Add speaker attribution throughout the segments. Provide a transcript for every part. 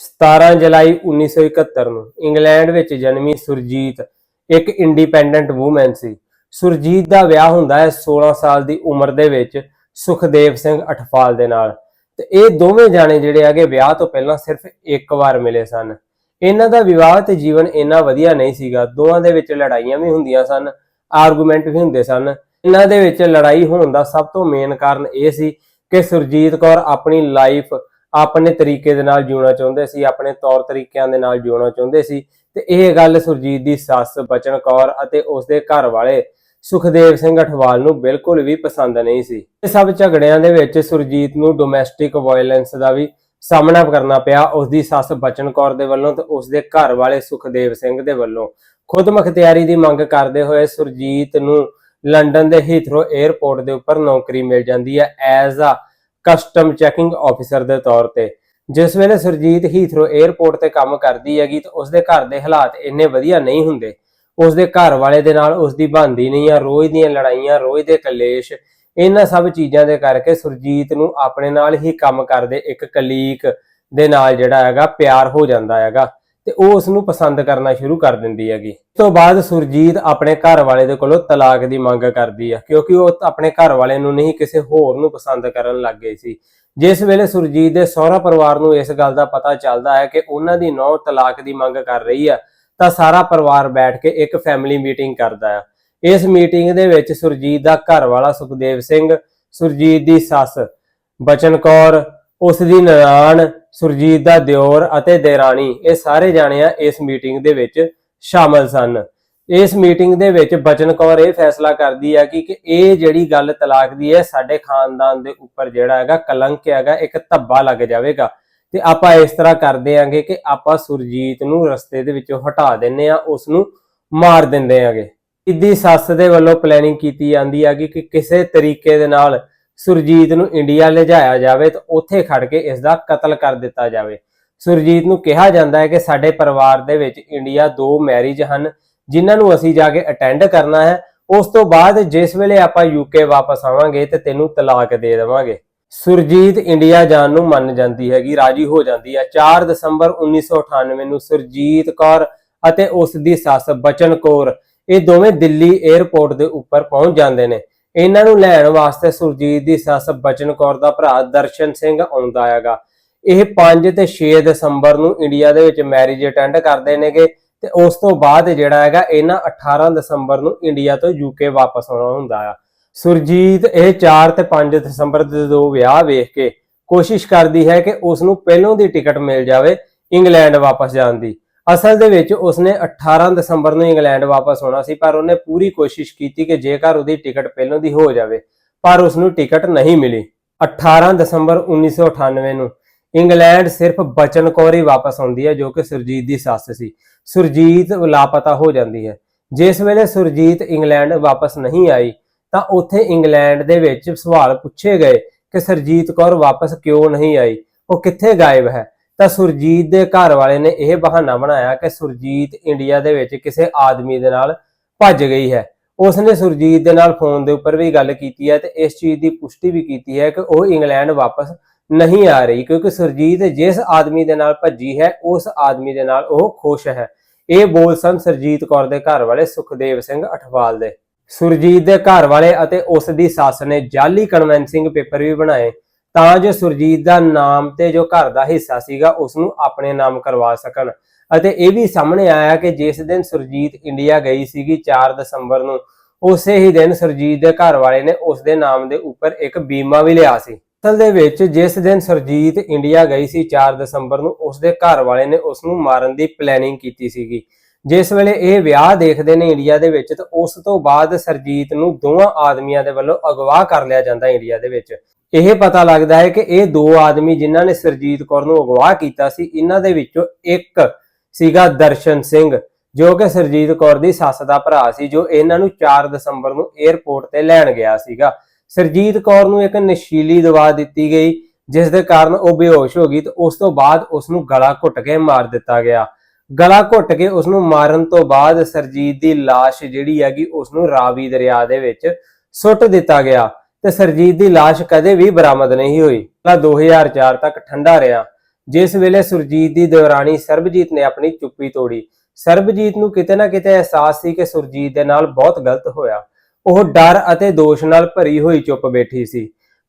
Speaker 1: 17 ਜੁਲਾਈ 1971 ਨੂੰ ਇੰਗਲੈਂਡ ਵਿੱਚ ਜਨਮੀ ਸੁਰਜੀਤ, ਇੱਕ ਇੰਡੀਪੈਂਡੈਂਟ ਵੂਮਨ ਸੀ। ਸੁਰਜੀਤ ਦਾ ਵਿਆਹ ਹੁੰਦਾ ਹੈ 16 ਸਾਲ ਦੀ ਉਮਰ ਦੇ ਵਿੱਚ ਸੁਖਦੇਵ ਸਿੰਘ ਅਠਵਾਲ ਦੇ ਨਾਲ। ਤੇ ਇਹ ਦੋਵੇਂ ਜਾਣੇ ਜਿਹੜੇ ਹੈਗੇ ਵਿਆਹ ਤੋਂ ਪਹਿਲਾਂ ਸਿਰਫ ਇੱਕ ਵਾਰ ਮਿਲੇ ਸਨ। ਇਹਨਾਂ ਦਾ ਵਿਵਾਹ ਤੇ ਜੀਵਨ ਇੰਨਾ ਵਧੀਆ ਨਹੀਂ ਸੀਗਾ। ਦੋਵਾਂ ਦੇ ਵਿੱਚ ਲੜਾਈਆਂ ਵੀ ਹੁੰਦੀਆਂ ਸਨ ਆਰਗੂਮੈਂਟ ਵੀ ਹੁੰਦੇ ਸਨ। ਇਹਨਾਂ ਦੇ ਵਿੱਚ ਲੜਾਈ ਹੋਣ ਦਾ ਸਭ ਤੋਂ ਮੇਨ ਕਾਰਨ ਇਹ ਸੀ ਕਿ ਸੁਰਜੀਤ ਕੌਰ ਆਪਣੀ ਲਾਈਫ ਆਪਣੇ ਤਰੀਕੇ ਦੇ ਨਾਲ ਜਿਉਣਾ ਚਾਹੁੰਦੇ ਸੀ, ਆਪਣੇ ਤੌਰ ਤਰੀਕਿਆਂ ਦੇ ਨਾਲ ਜਿਉਣਾ ਚਾਹੁੰਦੇ ਸੀ। ਤੇ ਇਹ ਗੱਲ ਸੁਰਜੀਤ ਦੀ ਸੱਸ ਬਚਨ ਕੌਰ ਅਤੇ ਉਸਦੇ ਘਰ ਵਾਲੇ ਸੁਖਦੇਵ ਸਿੰਘ ਅਠਵਾਲ ਨੂੰ ਬਿਲਕੁਲ ਵੀ ਪਸੰਦ ਨਹੀਂ ਸੀ। ਇਹ ਸਭ ਝਗੜਿਆਂ ਦੇ ਵਿੱਚ ਸੁਰਜੀਤ ਨੂੰ ਡੋਮੈਸਟਿਕ ਵਾਇਲੈਂਸ ਦਾ ਵੀ ਸਾਹਮਣਾ ਕਰਨਾ ਪਿਆ। ਉਸਦੀ ਸੱਸ ਬਚਨ ਕੌਰ ਦੇ ਵੱਲੋਂ ਤੇ ਉਸਦੇ ਘਰ ਵਾਲੇ ਸੁਖਦੇਵ ਸਿੰਘ ਦੇ ਵੱਲੋਂ। ਖੁਦ ਮੁਖਤਿਆਰੀ ਦੀ ਮੰਗ ਕਰਦੇ ਹੋਏ ਸੁਰਜੀਤ ਨੂੰ ਲੰਡਨ ਦੇ ਹੀਥਰੋ 에ਅਰਪੋਰਟ ਦੇ ਉੱਪਰ ਨੌਕਰੀ ਮਿਲ ਜਾਂਦੀ ਹੈ। As a custom checking officer ਦੇ ਤੌਰ ਤੇ। ਜਿਸ ਵੇਲੇ ਸੁਰਜੀਤ ਹੀਥਰੋ 에ਅਰਪੋਰਟ ਤੇ ਕੰਮ ਕਰਦੀ ਹੈਗੀ ਤਾਂ ਉਸਦੇ ਘਰ ਦੇ ਹਾਲਾਤ ਇੰਨੇ ਵਧੀਆ ਨਹੀਂ ਹੁੰਦੇ। ਉਸਦੇ ਘਰ ਵਾਲੇ ਦੇ ਨਾਲ ਉਸਦੀ ਬਣਦੀ ਨਹੀਂ ਆ, ਰੋਜ਼ ਦੀਆਂ ਲੜਾਈਆਂ, ਰੋਜ਼ ਦੇ ਕਲੇਸ਼, ਇਹਨਾਂ ਸਭ ਚੀਜ਼ਾਂ ਦੇ ਕਰਕੇ ਸੁਰਜੀਤ ਨੂੰ ਆਪਣੇ ਨਾਲ ਹੀ ਕੰਮ ਕਰਦੇ ਇੱਕ ਕਲੀਕ ਦੇ ਨਾਲ ਜਿਹੜਾ ਹੈਗਾ ਪਿਆਰ ਹੋ ਜਾਂਦਾ ਹੈਗਾ। ਤੇ ਉਹ ਉਸ ਨੂੰ ਪਸੰਦ ਕਰਨਾ ਸ਼ੁਰੂ ਕਰ ਦਿੰਦੀ ਹੈਗੀ। ਇਸ ਤੋਂ ਬਾਅਦ ਸੁਰਜੀਤ ਆਪਣੇ ਘਰ ਵਾਲੇ ਦੇ ਕੋਲੋਂ ਤਲਾਕ ਦੀ ਮੰਗ ਕਰਦੀ ਹੈ ਕਿਉਂਕਿ ਉਹ ਆਪਣੇ ਘਰ ਵਾਲੇ ਨੂੰ ਨਹੀਂ ਕਿਸੇ ਹੋਰ ਨੂੰ ਪਸੰਦ ਕਰਨ ਲੱਗ ਗਈ ਸੀ। ਜਿਸ ਵੇਲੇ ਸੁਰਜੀਤ ਦੇ ਸਹੁਰਾ ਪਰਿਵਾਰ ਨੂੰ ਇਸ ਗੱਲ ਦਾ ਪਤਾ ਚੱਲਦਾ ਹੈ ਕਿ ਉਹਨਾਂ ਦੀ ਨੌ ਤਲਾਕ ਦੀ ਮੰਗ ਕਰ ਰਹੀ ਹੈ ਤਾਂ ਸਾਰਾ ਪਰਿਵਾਰ ਬੈਠ ਕੇ ਇੱਕ ਫੈਮਿਲੀ ਮੀਟਿੰਗ ਕਰਦਾ ਹੈ ਇਸ ਮੀਟਿੰਗ ਦੇ ਵਿੱਚ ਸੁਰਜੀਤ ਦਾ ਘਰ ਵਾਲਾ ਸੁਖਦੇਵ ਸਿੰਘ, ਸੁਰਜੀਤ ਦੀ ਸੱਸ ਬਚਨ ਕੌਰ, ਉਸ ਦੀ ਨਨਾਣ ਸੁਰਜੀਤ ਦਾ ਦਿਓਰ ਅਤੇ ਦੇਰਾਣੀ, ਇਹ ਸਾਰੇ ਜਾਣੇ ਆ ਇਸ ਮੀਟਿੰਗ ਦੇ ਵਿੱਚ ਸ਼ਾਮਲ ਸਨ। ਇਸ ਮੀਟਿੰਗ ਦੇ ਵਿੱਚ ਬਚਨ ਕੌਰ ਇਹ ਫੈਸਲਾ ਕਰਦੀ ਹੈ ਕਿ ਕਿ ਇਹ ਜਿਹੜੀ ਗੱਲ ਤਲਾਕ ਦੀ ਹੈ, ਸਾਡੇ ਖਾਨਦਾਨ ਦੇ ਉੱਪਰ ਜਿਹੜਾ ਹੈਗਾ ਕਲੰਕ ਹੈਗਾ, ਇੱਕ ਧੱਬਾ ਲੱਗ ਜਾਵੇਗਾ। ਤੇ ਆਪਾਂ ਇਸ ਤਰ੍ਹਾਂ ਕਰਦੇ ਆਂਗੇ ਕਿ ਆਪਾਂ ਸੁਰਜੀਤ ਨੂੰ ਰਸਤੇ ਦੇ ਵਿੱਚੋਂ ਹਟਾ ਦਿੰਨੇ ਆ, ਉਸ ਨੂੰ ਮਾਰ ਦਿੰਦੇ ਆਂਗੇ। ਸਿੱਧੀ ਸੱਸ ਦੇ ਵੱਲੋਂ ਪਲੈਨਿੰਗ ਕੀਤੀ ਜਾਂਦੀ ਹੈਗੀ ਕਿ ਕਿਸੇ ਤਰੀਕੇ ਦੇ ਨਾਲ ਸੁਰਜੀਤ ਨੂੰ ਇੰਡੀਆ ਲਿਜਾਇਆ ਜਾਵੇ ਤੇ ਉੱਥੇ ਖੜ ਕੇ ਇਸ ਦਾ ਕਤਲ ਕਰ ਦਿੱਤਾ ਜਾਵੇ। ਸੁਰਜੀਤ ਨੂੰ ਕਿਹਾ ਜਾਂਦਾ ਹੈ ਕਿ ਸਾਡੇ ਪਰਿਵਾਰ ਦੇ ਵਿੱਚ ਇੰਡੀਆ ਦੋ ਮੈਰਿਜ ਹਨ, ਜਿਨ੍ਹਾਂ ਨੂੰ ਅਸੀਂ ਜਾ ਕੇ ਅਟੈਂਡ ਕਰਨਾ ਹੈ। ਉਸ ਤੋਂ ਬਾਅਦ ਜਿਸ ਵੇਲੇ ਆਪਾਂ ਯੂਕੇ ਵਾਪਸ ਆਵਾਂਗੇ ਤੇ ਤੈਨੂੰ ਤਲਾਕ ਦੇ ਦੇਵਾਂਗੇ। ਸੁਰਜੀਤ ਇੰਡੀਆ ਜਾਣ ਨੂੰ ਮੰਨ ਜਾਂਦੀ ਹੈਗੀ, ਰਾਜੀ ਹੋ ਜਾਂਦੀ ਹੈ। 4 ਦਸੰਬਰ 1998 ਨੂੰ ਸੁਰਜੀਤ ਕੌਰ ਅਤੇ ਉਸ ਦੀ ਸੱਸ ਬਚਨ ਕੌਰ ਇਹ ਦੋਵੇਂ ਦਿੱਲੀ 에ਅਰਪੋਰਟ ਦੇ ਉੱਪਰ ਪਹੁੰਚ ਜਾਂਦੇ ਨੇ। ਇਹਨਾਂ ਨੂੰ ਲੈਣ ਵਾਸਤੇ ਸੁਰਜੀਤ ਦੀ ਸੱਸ ਬਚਨ ਕੌਰ ਦਾ ਭਰਾ ਦਰਸ਼ਨ ਸਿੰਘ ਆਉਂਦਾ ਹੈਗਾ। ਇਹ 5 ਤੇ 6 ਦਸੰਬਰ ਨੂੰ ਇੰਡੀਆ ਦੇ ਵਿੱਚ ਮੈਰਿਜ ਅਟੈਂਡ ਕਰਦੇ ਨੇਗੇ ਤੇ ਉਸ ਤੋਂ ਬਾਅਦ ਜਿਹੜਾ ਹੈਗਾ ਇਹਨਾਂ 18 ਦਸੰਬਰ ਨੂੰ ਇੰਡੀਆ ਤੋਂ ਯੂਕੇ ਵਾਪਸ ਆਉਣਾ ਹੁੰਦਾ ਆ। ਸੁਰਜੀਤ ਇਹ 4 ਤੇ 5 ਦਸੰਬਰ ਦੇ ਦੋ ਵਿਆਹ ਵੇਖ ਕੇ ਕੋਸ਼ਿਸ਼ ਕਰਦੀ ਹੈ ਕਿ ਉਸ ਨੂੰ ਪਹਿਲੋਂ ਦੀ ਟਿਕਟ ਮਿਲ ਜਾਵੇ ਇੰਗਲੈਂਡ ਵਾਪਸ ਜਾਣ ਦੀ। ਅਸਲ ਦੇ ਵਿੱਚ ਉਸਨੇ 18 ਦਸੰਬਰ ਨੂੰ ਇੰਗਲੈਂਡ ਵਾਪਸ ਆਉਣਾ ਸੀ, ਪਰ ਉਹਨੇ ਪੂਰੀ ਕੋਸ਼ਿਸ਼ ਕੀਤੀ ਕਿ ਜੇਕਰ ਉਹਦੀ ਟਿਕਟ ਪਹਿਲੋਂ ਦੀ ਹੋ ਜਾਵੇ, ਪਰ ਉਸ ਨੂੰ ਟਿਕਟ ਨਹੀਂ ਮਿਲੀ। 18 ਦਸੰਬਰ 1998 ਨੂੰ ਇੰਗਲੈਂਡ ਸਿਰਫ ਬਚਨ ਕੌਰ ਹੀ ਵਾਪਸ ਆਉਂਦੀ ਹੈ, ਜੋ ਕਿ ਸੁਰਜੀਤ ਦੀ ਸੱਸ ਸੀ। ਸੁਰਜੀਤ ਲਾਪਤਾ ਹੋ ਜਾਂਦੀ ਹੈ। ਜਿਸ ਵੇਲੇ ਸੁਰਜੀਤ ਇੰਗਲੈਂਡ ਵਾਪਸ ਨਹੀਂ ਆਈ, ਤਾਂ ਉੱਥੇ ਇੰਗਲੈਂਡ ਦੇ ਵਿੱਚ ਸਵਾਲ ਪੁੱਛੇ ਗਏ ਕਿ ਸਰਜੀਤ ਕੌਰ ਵਾਪਸ ਕਿਉਂ ਨਹੀਂ ਆਈ, ਉਹ ਕਿੱਥੇ ਗਾਇਬ ਹੈ? ਤਾਂ ਸੁਰਜੀਤ ਦੇ ਘਰ ਵਾਲੇ ਨੇ ਇਹ ਬਹਾਨਾ ਬਣਾਇਆ ਕਿ ਸੁਰਜੀਤ ਇੰਡੀਆ ਦੇ ਵਿੱਚ ਕਿਸੇ ਆਦਮੀ ਦੇ ਨਾਲ ਭੱਜ ਗਈ ਹੈ। ਉਸਨੇ ਸੁਰਜੀਤ ਦੇ ਨਾਲ ਫੋਨ ਦੇ ਉੱਪਰ ਵੀ ਗੱਲ ਕੀਤੀ ਹੈ ਤੇ ਇਸ ਚੀਜ਼ ਦੀ ਪੁਸ਼ਟੀ ਵੀ ਕੀਤੀ ਹੈ ਕਿ ਉਹ ਇੰਗਲੈਂਡ ਵਾਪਸ ਨਹੀਂ ਆ ਰਹੀ ਕਿਉਂਕਿ ਸੁਰਜੀਤ ਜਿਸ ਆਦਮੀ ਦੇ ਨਾਲ ਭੱਜੀ ਹੈ, ਉਸ ਆਦਮੀ ਦੇ ਨਾਲ ਉਹ ਖੁਸ਼ ਹੈ। ਇਹ ਬੋਲ ਸਨ ਸਰਜੀਤ ਕੌਰ ਦੇ ਘਰ ਵਾਲੇ ਸੁਖਦੇਵ ਸਿੰਘ ਅਠਵਾਲ ਦੇ। ਸੁਰਜੀਤ ਦੇ ਘਰ ਵਾਲੇ ਅਤੇ ਉਸ ਦੀ ਸੱਸ ਨੇ ਜਾਲੀ ਕਨਵੈਂਸਿੰਗ ਪੇਪਰ ਵੀ ਬਣਾਏ। ਤਾਂ ਜੋ ਸੁਰਜੀਤ ਦਾ ਨਾਮ ਤੇ ਜੋ ਘਰ ਦਾ ਹਿੱਸਾ ਸੀਗਾ ਉਸ ਨੂੰ ਆਪਣੇ ਨਾਮ ਕਰਵਾ ਸਕਣ। ਅਤੇ ਇਹ ਵੀ ਸਾਹਮਣੇ ਆਇਆ ਕਿ ਜਿਸ ਦਿਨ ਸੁਰਜੀਤ ਇੰਡੀਆ ਗਈ ਸੀਗੀ 4 ਦਸੰਬਰ ਨੂੰ, ਉਸੇ ਹੀ ਦਿਨ ਸੁਰਜੀਤ ਦੇ ਘਰ ਵਾਲੇ ਨੇ ਉਸ ਦੇ ਨਾਮ ਦੇ ਉੱਪਰ ਇੱਕ ਬੀਮਾ ਵੀ ਲਿਆ ਸੀ। ਅਸਲ ਦੇ ਵਿੱਚ ਜਿਸ ਦਿਨ ਸੁਰਜੀਤ ਇੰਡੀਆ ਗਈ ਸੀ 4 ਦਸੰਬਰ ਨੂੰ, ਉਸ ਦੇ ਘਰ ਵਾਲੇ ਨੇ ਉਸ ਨੂੰ ਮਾਰਨ ਦੀ ਪਲੈਨਿੰਗ ਕੀਤੀ ਸੀਗੀ। ਜਿਸ ਵੇਲੇ ਇਹ ਵਿਆਹ ਦੇਖਦੇ ਨੇ ਇੰਡੀਆ ਦੇ ਵਿੱਚ, ਤਾਂ ਉਸ ਤੋਂ ਬਾਅਦ ਸਰਜੀਤ ਨੂੰ ਦੋਵਾਂ ਆਦਮੀਆਂ ਦੇ ਵੱਲੋਂ ਅਗਵਾ ਕਰ ਲਿਆ ਜਾਂਦਾ ਇੰਡੀਆ ਦੇ ਵਿੱਚ। ਇਹ ਪਤਾ ਲੱਗਦਾ ਹੈ ਕਿ ਇਹ ਦੋ ਆਦਮੀ ਜਿਨ੍ਹਾਂ ਨੇ ਸਰਜੀਤ ਕੌਰ ਨੂੰ ਅਗਵਾ ਕੀਤਾ ਸੀ, ਇਹਨਾਂ ਦੇ ਵਿੱਚੋਂ ਇੱਕ ਸੀਗਾ ਦਰਸ਼ਨ ਸਿੰਘ, ਜੋ ਕਿ ਸਰਜੀਤ ਕੌਰ ਦੀ ਸੱਸ ਦਾ ਭਰਾ ਸੀ, ਜੋ ਇਹਨਾਂ ਨੂੰ 4 ਦਸੰਬਰ ਨੂੰ 에ਅਰਪੋਰਟ ਤੇ ਲੈਣ ਗਿਆ ਸੀਗਾ। ਸਰਜੀਤ ਕੌਰ ਨੂੰ ਇੱਕ ਨਸ਼ੀਲੀ ਦਵਾ ਦਿੱਤੀ ਗਈ, ਜਿਸ ਦੇ ਕਾਰਨ ਉਹ ਬੇਹੋਸ਼ ਹੋ ਗਈ ਤੇ ਉਸ ਤੋਂ ਬਾਅਦ ਉਸ ਨੂੰ ਗਲਾ ਘੁੱਟ ਕੇ ਮਾਰ ਦਿੱਤਾ ਗਿਆ। ਗਲਾ ਘੁੱਟ ਕੇ ਉਸ ਨੂੰ ਮਾਰਨ ਤੋਂ ਬਾਅਦ ਸਰਜੀਤ ਦੀ ਲਾਸ਼ ਜਿਹੜੀ ਹੈਗੀ ਉਸ ਨੂੰ ਰਾਵੀ ਦਰਿਆ ਦੇ ਵਿੱਚ ਸੁੱਟ ਦਿੱਤਾ ਗਿਆ। ਤੇ ਸਰਜੀਤ ਦੀ লাশ ਕਦੇ ਵੀ ਬਰਾਮਦ ਨਹੀਂ ਹੋਈ। ਤਾਂ 2004 ਤੱਕ ਠੰਡਾ ਰਿਹਾ। ਜਿਸ ਵੇਲੇ ਸੁਰਜੀਤ ਦੀ ਦੇਵਰਾਣੀ ਸਰਬਜੀਤ ਨੇ ਆਪਣੀ ਚੁੱਪੀ ਤੋੜੀ। ਸਰਬਜੀਤ ਨੂੰ ਕਿਤੇ ਨਾ ਕਿਤੇ ਅਹਿਸਾਸ ਸੀ ਕਿ ਸੁਰਜੀਤ ਦੇ ਨਾਲ ਬਹੁਤ ਗਲਤ ਹੋਇਆ। ਉਹ ਡਰ ਅਤੇ ਦੋਸ਼ ਨਾਲ ਭਰੀ ਹੋਈ ਚੁੱਪ ਬੈਠੀ ਸੀ।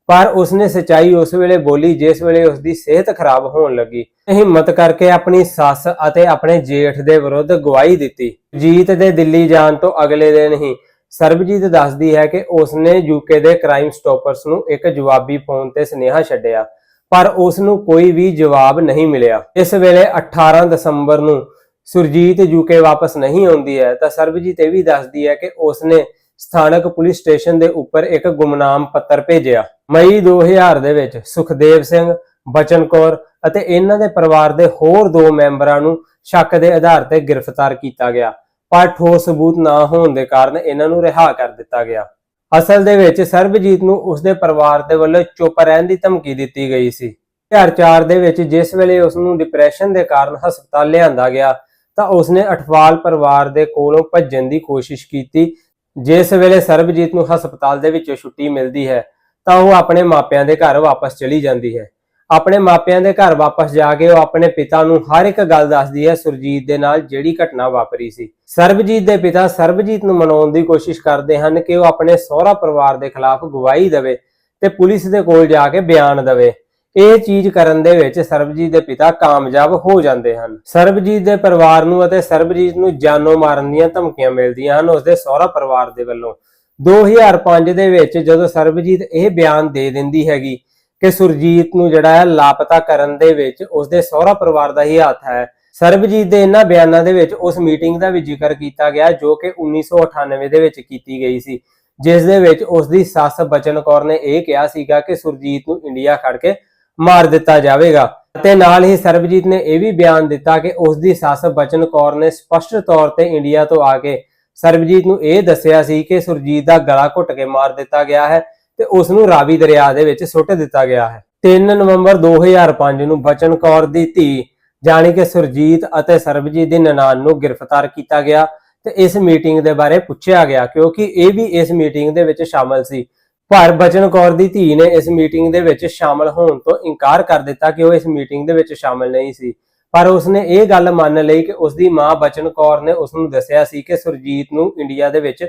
Speaker 1: ਪਰ ਉਸਨੇ ਸਚਾਈ ਉਸ ਵੇਲੇ ਬੋਲੀ, ਜਿਸ ਵੇਲੇ ਉਸਦੀ ਸਿਹਤ ਖਰਾਬ ਹੋਣ ਲੱਗੀ। ਹਿੰਮਤ ਕਰਕੇ ਆਪਣੀ ਸੱਸ ਅਤੇ ਆਪਣੇ ਜੇਠ ਦੇ ਵਿਰੁੱਧ ਗਵਾਹੀ ਦਿੱਤੀ। ਜੀਤ ਦੇ ਦਿੱਲੀ ਜਾਣ ਤੋਂ ਅਗਲੇ ਦਿਨ ਹੀ ਸਰਬਜੀਤ ਦੱਸਦੀ ਹੈ ਕਿ ਉਸਨੇ ਯੂਕੇ ਦੇ ਕ੍ਰਾਈਮ ਸਟਾਪਰਸ ਨੂੰ ਇੱਕ ਜਵਾਬੀ ਫੋਨ ਤੇ ਸੁਨੇਹਾ ਛੱਡਿਆ, ਪਰ ਉਸ ਨੂੰ ਕੋਈ ਵੀ ਜਵਾਬ ਨਹੀਂ ਮਿਲਿਆ। ਇਸ ਵੇਲੇ 18 ਦਸੰਬਰ ਨੂੰ ਸੁਰਜੀਤ ਯੂਕੇ ਵਾਪਸ ਨਹੀਂ ਆਉਂਦੀ ਹੈ, ਤਾਂ ਸਰਬਜੀਤ ਇਹ ਵੀ ਦੱਸਦੀ ਹੈ ਕਿ ਉਸਨੇ ਸਥਾਨਕ ਪੁਲਿਸ ਸਟੇਸ਼ਨ ਦੇ ਉੱਪਰ ਇੱਕ ਗੁੰਮਨਾਮ ਪੱਤਰ ਭੇਜਿਆ। ਮਈ 2000 ਦੇ ਵਿੱਚ ਸੁਖਦੇਵ ਸਿੰਘ, ਬਚਨ ਕੌਰ ਅਤੇ ਇਹਨਾਂ ਦੇ ਪਰਿਵਾਰ ਦੇ ਹੋਰ ਦੋ ਮੈਂਬਰਾਂ ਨੂੰ ਸ਼ੱਕ ਦੇ ਆਧਾਰ ਤੇ ਗ੍ਰਿਫਤਾਰ ਕੀਤਾ ਗਿਆ। ਪਰ ਠੋਸ ਸਬੂਤ ਨਾ ਹੋਣ ਦੇ ਕਾਰਨ ਇਹਨਾਂ ਨੂੰ ਰਿਹਾ ਕਰ ਦਿੱਤਾ ਗਿਆ। ਅਸਲ ਦੇ ਵਿੱਚ ਸਰਬਜੀਤ ਨੂੰ ਉਸਦੇ ਪਰਿਵਾਰ ਦੇ ਵੱਲੋਂ ਚੁੱਪ ਰਹਿਣ ਦੀ ਧਮਕੀ ਦਿੱਤੀ ਗਈ ਸੀ। 2004 ਦੇ ਵਿੱਚ ਜਿਸ ਵੇਲੇ ਉਸ ਨੂੰ ਡਿਪਰੈਸ਼ਨ ਦੇ ਕਾਰਨ ਹਸਪਤਾਲ ਲਿਆਂਦਾ ਗਿਆ, ਤਾਂ ਉਸਨੇ ਅਠਵਾਲ ਪਰਿਵਾਰ ਦੇ ਕੋਲੋਂ ਭੱਜਣ ਦੀ ਕੋਸ਼ਿਸ਼ ਕੀਤੀ। ਜਿਸ ਵੇਲੇ ਸਰਬਜੀਤ ਨੂੰ ਹਸਪਤਾਲ ਦੇ ਵਿੱਚੋਂ ਛੁੱਟੀ ਮਿਲਦੀ ਹੈ, ਤਾਂ ਉਹ ਆਪਣੇ ਮਾਪਿਆਂ ਦੇ ਘਰ ਵਾਪਸ ਚਲੀ ਜਾਂਦੀ ਹੈ। ਆਪਣੇ ਮਾਪਿਆਂ ਦੇ ਘਰ ਵਾਪਸ ਜਾ ਕੇ ਉਹ ਆਪਣੇ ਪਿਤਾ ਨੂੰ ਹਰ ਇੱਕ ਗੱਲ ਦੱਸਦੀ ਹੈ ਸੁਰਜੀਤ ਦੇ ਨਾਲ ਜਿਹੜੀ ਘਟਨਾ ਵਾਪਰੀ ਸੀ। ਸਰਬਜੀਤ ਦੇ ਪਿਤਾ ਸਰਬਜੀਤ ਨੂੰ ਮਨਾਉਣ ਦੀ ਕੋਸ਼ਿਸ਼ ਕਰਦੇ ਹਨ ਕਿ ਉਹ ਆਪਣੇ ਸਹੁਰਾ ਪਰਿਵਾਰ ਦੇ ਖਿਲਾਫ ਗਵਾਹੀ ਦੇਵੇ ਤੇ ਪੁਲਿਸ ਦੇ ਕੋਲ ਜਾ ਕੇ ਬਿਆਨ ਦੇਵੇ। ਇਹ ਚੀਜ਼ ਕਰਨ ਦੇ ਵਿੱਚ ਸਰਬਜੀਤ ਦੇ ਪਿਤਾ ਕਾਮਯਾਬ ਹੋ ਜਾਂਦੇ ਹਨ। ਸਰਬਜੀਤ ਦੇ ਪਰਿਵਾਰ ਨੂੰ ਅਤੇ ਸਰਬਜੀਤ ਨੂੰ ਜਾਨੋਂ ਮਾਰਨ ਦੀਆਂ ਧਮਕੀਆਂ ਮਿਲਦੀਆਂ ਹਨ ਉਸਦੇ ਸਹੁਰਾ ਪਰਿਵਾਰ ਦੇ ਵੱਲੋਂ। 2005 ਦੇ ਵਿੱਚ ਜਦੋਂ ਸਰਬਜੀਤ ਇਹ ਬਿਆਨ ਦੇ ਦਿੰਦੀ ਹੈਗੀ ਕਿ ਸੁਰਜੀਤ ਨੂੰ ਜਿਹੜਾ ਹੈ ਲਾਪਤਾ ਕਰਨ ਦੇ ਵਿੱਚ ਉਸਦੇ ਸਹੁਰਾ ਪਰਿਵਾਰ ਦਾ ਹੀ ਹੱਥ ਹੈ। ਸਰਬਜੀਤ ਦੇ ਇਹਨਾਂ ਬਿਆਨਾਂ ਦੇ ਵਿੱਚ ਉਸ ਮੀਟਿੰਗ ਦਾ ਵੀ ਜ਼ਿਕਰ ਕੀਤਾ ਗਿਆ ਜੋ ਕਿ 1998 ਦੇ ਵਿੱਚ ਕੀਤੀ ਗਈ ਸੀ। ਜਿਸ ਦੇ ਵਿੱਚ ਉਸ ਦੀ ਸੱਸ ਬਚਨ ਕੌਰ ਨੇ ਇਹ ਕਿਹਾ ਸੀਗਾ ਕਿ ਸੁਰਜੀਤ ਨੂੰ ਇੰਡੀਆ ਖੜ ਕੇ ਮਾਰ ਦਿੱਤਾ ਜਾਵੇਗਾ। ਅਤੇ ਨਾਲ ਹੀ ਸਰਬਜੀਤ ਨੇ ਇਹ ਵੀ ਬਿਆਨ ਦਿੱਤਾ ਕਿ ਉਸ ਦੀ ਸੱਸ ਬਚਨ ਕੌਰ ਨੇ ਸਪਸ਼ਟ ਤੌਰ ਤੇ ਇੰਡੀਆ ਤੋਂ ਆ ਕੇ ਸਰਬਜੀਤ ਨੂੰ ਇਹ ਦੱਸਿਆ ਸੀ ਕਿ ਸੁਰਜੀਤ ਦਾ ਗਲਾ ਘੁੱਟ ਕੇ ਮਾਰ ਦਿੱਤਾ ਗਿਆ ਹੈ। ਤੇ ਉਸ ਨੂੰ ਰਾਵੀ ਦਰਿਆ ਦੇ ਵਿੱਚ ਸੁੱਟ ਦਿੱਤਾ ਗਿਆ ਹੈ। 3 ਨਵੰਬਰ 2005 ਨੂੰ ਬਚਨ ਕੌਰ ਦੀ ਧੀ ਜਾਣੀ ਕਿ ਸੁਰਜੀਤ ਅਤੇ ਸਰਬਜੀਤ ਦੀ ਨਨਾਣ ਨੂੰ ਗ੍ਰਿਫਤਾਰ ਕੀਤਾ ਗਿਆ ਤੇ ਇਸ ਮੀਟਿੰਗ ਦੇ ਬਾਰੇ ਪੁੱਛਿਆ ਗਿਆ, ਕਿਉਂਕਿ ਇਹ ਵੀ ਇਸ ਮੀਟਿੰਗ ਦੇ ਵਿੱਚ ਸ਼ਾਮਲ ਸੀ। ਪਰ ਬਚਨ ਕੌਰ ਦੀ ਧੀ ਨੇ ਇਸ ਮੀਟਿੰਗ ਦੇ ਵਿੱਚ ਸ਼ਾਮਲ ਹੋਣ ਤੋਂ ਇਨਕਾਰ ਕਰ ਦਿੱਤਾ ਕਿ ਉਹ ਇਸ ਮੀਟਿੰਗ ਦੇ ਵਿੱਚ ਸ਼ਾਮਲ ਨਹੀਂ ਸੀ। ਪਰ ਉਸਨੇ ਇਹ ਗੱਲ ਮੰਨ ਲਈ ਕਿ ਉਸਦੀ ਮਾਂ ਬਚਨ ਕੌਰ ਨੇ ਉਸ ਨੂੰ ਦੱਸਿਆ ਸੀ ਕਿ ਸੁਰਜੀਤ ਨੂੰ ਇੰਡੀਆ ਦੇ ਵਿੱਚ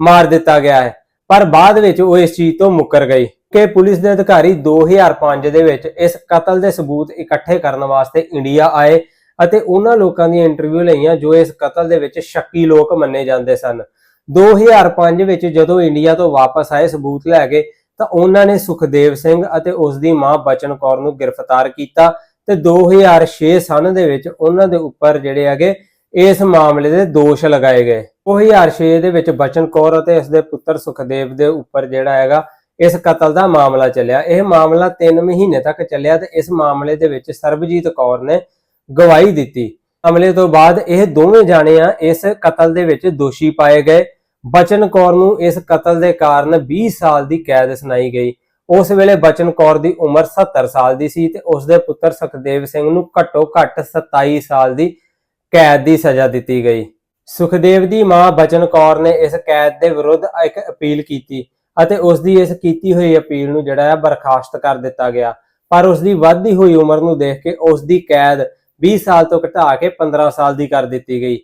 Speaker 1: ਮਾਰ ਦਿੱਤਾ ਗਿਆ ਹੈ। ਪਰ ਬਾਅਦ ਵਿੱਚ ਉਹ ਇਸ ਚੀਜ਼ ਤੋਂ ਮੁੱਕਰ ਗਈ ਕਿ ਪੁਲਿਸ ਦੇ ਅਧਿਕਾਰੀ 2005 ਦੇ ਵਿੱਚ ਇਸ ਕਤਲ ਦੇ ਸਬੂਤ ਇਕੱਠੇ ਕਰਨ ਵਾਸਤੇ ਇੰਡੀਆ ਆਏ ਅਤੇ ਉਹਨਾਂ ਲੋਕਾਂ ਦੀਆਂ ਇੰਟਰਵਿਊ ਲਈਆਂ ਜੋ ਇਸ ਕਤਲ ਦੇ ਵਿੱਚ ਸ਼ੱਕੀ ਲੋਕ ਮੰਨੇ ਜਾਂਦੇ ਸਨ। 2005 ਵਿੱਚ ਜਦੋਂ ਇੰਡੀਆ ਤੋਂ ਵਾਪਸ ਆਏ ਸਬੂਤ ਲੈ ਕੇ ਤਾਂ ਉਹਨਾਂ ਨੇ ਸੁਖਦੇਵ ਸਿੰਘ ਅਤੇ ਉਸ ਦੀ ਮਾਂ ਬਚਨ ਕੌਰ ਨੂੰ ਗ੍ਰਿਫਤਾਰ ਕੀਤਾ ਤੇ 2006 ਸਨ ਦੇ ਵਿੱਚ ਉਹਨਾਂ ਦੇ ਉੱਪਰ ਜਿਹੜੇ ਹੈਗੇ ਇਸ ਮਾਮਲੇ ਦੇ ਦੋਸ਼ ਲਗਾਏ ਗਏ। 2006 ਦੇ ਵਿੱਚ ਬਚਨ ਕੌਰ ਅਤੇ ਇਸ ਦੇ ਪੁੱਤਰ ਸੁਖਦੇਵ ਦੇ ਉੱਪਰ ਜਿਹੜਾ ਹੈਗਾ, ਇਸ ਕਤਲ ਦਾ ਮਾਮਲਾ ਚੱਲਿਆ। ਇਹ ਮਾਮਲਾ 3 ਮਹੀਨੇ ਤੱਕ ਚੱਲਿਆ ਤੇ ਇਸ ਮਾਮਲੇ ਦੇ ਵਿੱਚ ਸਰਬਜੀਤ ਕੌਰ ਨੇ ਗਵਾਹੀ ਦਿੱਤੀ। ਹਮਲੇ ਤੋਂ ਬਾਅਦ ਇਹ ਦੋਵੇਂ ਜਾਣੇ ਆ ਇਸ ਕਤਲ ਦੇ ਵਿੱਚ ਦੋਸ਼ੀ ਪਾਏ ਗਏ। ਬਚਨ ਕੌਰ ਨੂੰ ਇਸ ਕਤਲ ਦੇ ਕਾਰਨ 20 ਸਾਲ ਦੀ ਕੈਦ ਸੁਣਾਈ ਗਈ। ਉਸ ਵੇਲੇ ਬਚਨ ਕੌਰ ਦੀ ਉਮਰ 70 ਸਾਲ ਦੀ ਸੀ ਤੇ ਉਸ ਦੇ ਪੁੱਤਰ ਸੁਖਦੇਵ ਸਿੰਘ ਨੂੰ ਘੱਟੋ ਘੱਟ 27 ਸਾਲ ਦੀ ਕੈਦ ਦੀ ਸਜ਼ਾ ਦਿੱਤੀ ਗਈ। ਸੁਖਦੇਵ ਦੀ ਮਾਂ ਬਚਨ ਕੌਰ ਨੇ ਇਸ ਕੈਦ ਦੇ ਵਿਰੁੱਧ ਇੱਕ ਅਪੀਲ ਕੀਤੀ ਅਤੇ ਉਸ ਦੀ ਇਸ ਕੀਤੀ ਹੋਈ ਅਪੀਲ ਨੂੰ ਜਿਹੜਾ ਹੈ ਬਰਖਾਸਤ ਕਰ ਦਿੱਤਾ ਗਿਆ। ਪਰ ਉਸ ਦੀ ਵੱਧਦੀ ਹੋਈ ਉਮਰ ਨੂੰ ਦੇਖ ਕੇ ਉਸ ਦੀ ਕੈਦ 20 ਸਾਲ ਤੋਂ ਘਟਾ ਕੇ 15 ਸਾਲ ਦੀ ਕਰ ਦਿੱਤੀ ਗਈ।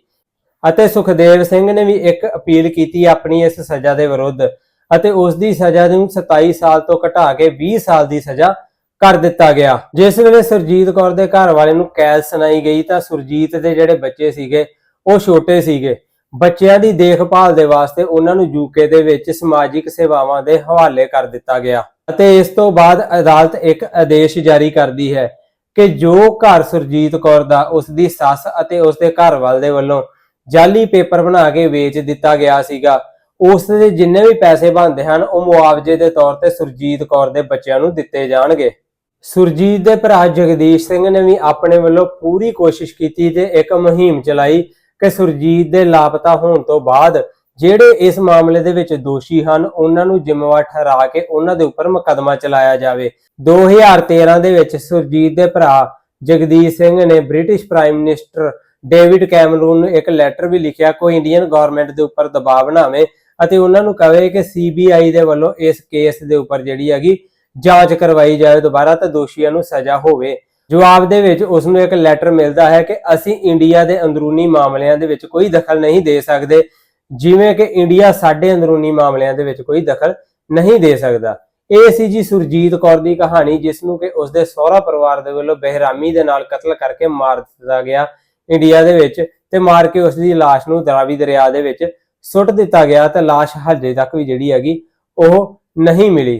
Speaker 1: ਅਤੇ ਸੁਖਦੇਵ ਸਿੰਘ ਨੇ ਵੀ ਇੱਕ ਅਪੀਲ ਕੀਤੀ ਆਪਣੀ ਇਸ ਸਜ਼ਾ ਦੇ ਵਿਰੁੱਧ ਅਤੇ ਉਸ ਦੀ ਸਜ਼ਾ ਨੂੰ 27 ਸਾਲ ਤੋਂ ਘਟਾ ਕੇ 20 ਸਾਲ ਦੀ ਸਜ਼ਾ ਕਰ ਦਿੱਤਾ ਗਿਆ। ਜਿਸ ਵੇਲੇ ਸੁਰਜੀਤ ਕੌਰ ਦੇ ਘਰ ਵਾਲੇ ਨੂੰ ਕੈਦ ਸੁਣਾਈ ਗਈ ਤਾਂ ਸੁਰਜੀਤ ਦੇ ਜਿਹੜੇ ਬੱਚੇ ਸੀਗੇ ਉਹ ਛੋਟੇ ਸੀਗੇ। ਬੱਚਿਆਂ ਦੀ ਦੇਖਭਾਲ ਦੇ ਵਾਸਤੇ ਉਹਨਾਂ ਨੂੰ ਯੂਕੇ ਦੇ ਵਿੱਚ ਸਮਾਜਿਕ ਸੇਵਾਵਾਂ ਦੇ ਹਵਾਲੇ ਕਰ ਦਿੱਤਾ ਗਿਆ ਅਤੇ ਇਸ ਤੋਂ ਬਾਅਦ ਅਦਾਲਤ ਇੱਕ ਆਦੇਸ਼ ਜਾਰੀ ਕਰਦੀ ਹੈ ਕਿ ਜੋ ਘਰ ਸੁਰਜੀਤ ਕੌਰ ਦਾ ਉਸ ਦੀ ਸੱਸ ਅਤੇ ਉਸ ਦੇ ਘਰ ਦੇ ਵੱਲੋਂ ਜਾਲੀ ਪੇਪਰ ਬਣਾ ਕੇ ਵੇਚ ਦਿੱਤਾ ਗਿਆ ਸੀਗਾ, ਉਸ ਦੇ ਜਿੰਨੇ ਵੀ ਪੈਸੇ ਬਣਦੇ ਹਨ ਉਹ ਮੁਆਵਜ਼ੇ ਦੇ ਤੌਰ ਤੇ ਸੁਰਜੀਤ ਕੌਰ ਦੇ ਬੱਚਿਆਂ ਨੂੰ ਦਿੱਤੇ ਜਾਣਗੇ। ਸੁਰਜੀਤ ਦੇ ਭਰਾ ਜਗਦੀਸ਼ ਸਿੰਘ ਨੇ ਵੀ ਆਪਣੇ ਵੱਲੋਂ ਪੂਰੀ ਕੋਸ਼ਿਸ਼ ਕੀਤੀ ਤੇ ਇੱਕ ਮੁਹਿੰਮ ਚਲਾਈ ਕਿ ਸੁਰਜੀਤ ਦੇ ਲਾਪਤਾ ਹੋਣ ਤੋਂ ਬਾਅਦ ਜਿਹੜੇ ਇਸ ਮਾਮਲੇ ਦੇ ਵਿੱਚ ਦੋਸ਼ੀ ਹਨ, ਉਹਨਾਂ ਨੂੰ ਜ਼ਿੰਮੇਵਾਰ ਠਹਿਰਾ ਕੇ ਉਹਨਾਂ ਦੇ ਉੱਪਰ ਮੁਕੱਦਮਾ ਚਲਾਇਆ ਜਾਵੇ। 2013 ਦੇ ਵਿੱਚ ਸੁਰਜੀਤ ਦੇ ਭਰਾ ਜਗਦੀਸ਼ ਸਿੰਘ ਨੇ British prime minister David Cameron ਨੂੰ ਇੱਕ ਲੈਟਰ ਵੀ ਲਿਖਿਆ, ਕੋਈ ਇੰਡੀਅਨ ਗਵਰਨਮੈਂਟ ਦੇ ਉੱਪਰ ਦਬਾਅ ਬਣਾਵੇ ਅਤੇ ਉਹਨਾਂ ਨੂੰ ਕਹੇ ਕਿ ਸੀਬੀਆਈ ਦੇ ਵੱਲੋਂ ਇਸ ਕੇਸ ਦੇ ਉੱਪਰ ਜਿਹੜੀ ਹੈਗੀ ਜਾਂਚ ਕਰਵਾਈ ਜਾਵੇ, ਦੁਬਾਰਾ ਤਾਂ ਦੋਸ਼ੀਆਂ ਨੂੰ ਸਜ਼ਾ ਹੋਵੇ। ਜਵਾਬ ਦੇ ਵਿੱਚ ਉਸ ਨੂੰ ਇੱਕ ਲੈਟਰ ਮਿਲਦਾ ਹੈ ਕਿ ਅਸੀਂ ਇੰਡੀਆ ਦੇ ਅੰਦਰੂਨੀ ਮਾਮਲਿਆਂ ਦੇ ਵਿੱਚ ਕੋਈ ਦਖਲ ਨਹੀਂ ਦੇ ਸਕਦੇ, ਜਿਵੇਂ ਕਿ ਇੰਡੀਆ ਸਾਡੇ ਅੰਦਰੂਨੀ ਮਾਮਲਿਆਂ ਦੇ ਵਿੱਚ ਕੋਈ ਦਖਲ ਨਹੀਂ ਦੇ ਸਕਦਾ। ਇਹ ਸੀ ਜੀ ਸੁਰਜੀਤ ਕੌਰ ਦੀ ਕਹਾਣੀ ਜਿਸ ਨੂੰ ਕਿ ਉਸਦੇ ਸਹੁਰਾ ਪਰਿਵਾਰ ਦੇ ਵੱਲੋਂ ਬਹਿਰਾਮੀ ਦੇ ਨਾਲ ਕਤਲ ਕਰਕੇ ਮਾਰ ਦਿੱਤਾ ਗਿਆ ਇੰਡੀਆ ਦੇ ਵਿੱਚ ਤੇ ਮਾਰ ਕੇ ਉਸ ਦੀ ਲਾਸ਼ ਨੂੰ ਦਰਾਵੀ ਦਰਿਆ ਦੇ ਵਿੱਚ ਸੁੱਟ ਦਿੱਤਾ ਗਿਆ ਤੇ ਲਾਸ਼ ਹਜੇ ਤੱਕ ਵੀ ਜਿਹੜੀ ਹੈਗੀ ਉਹ ਨਹੀਂ ਮਿਲੀ।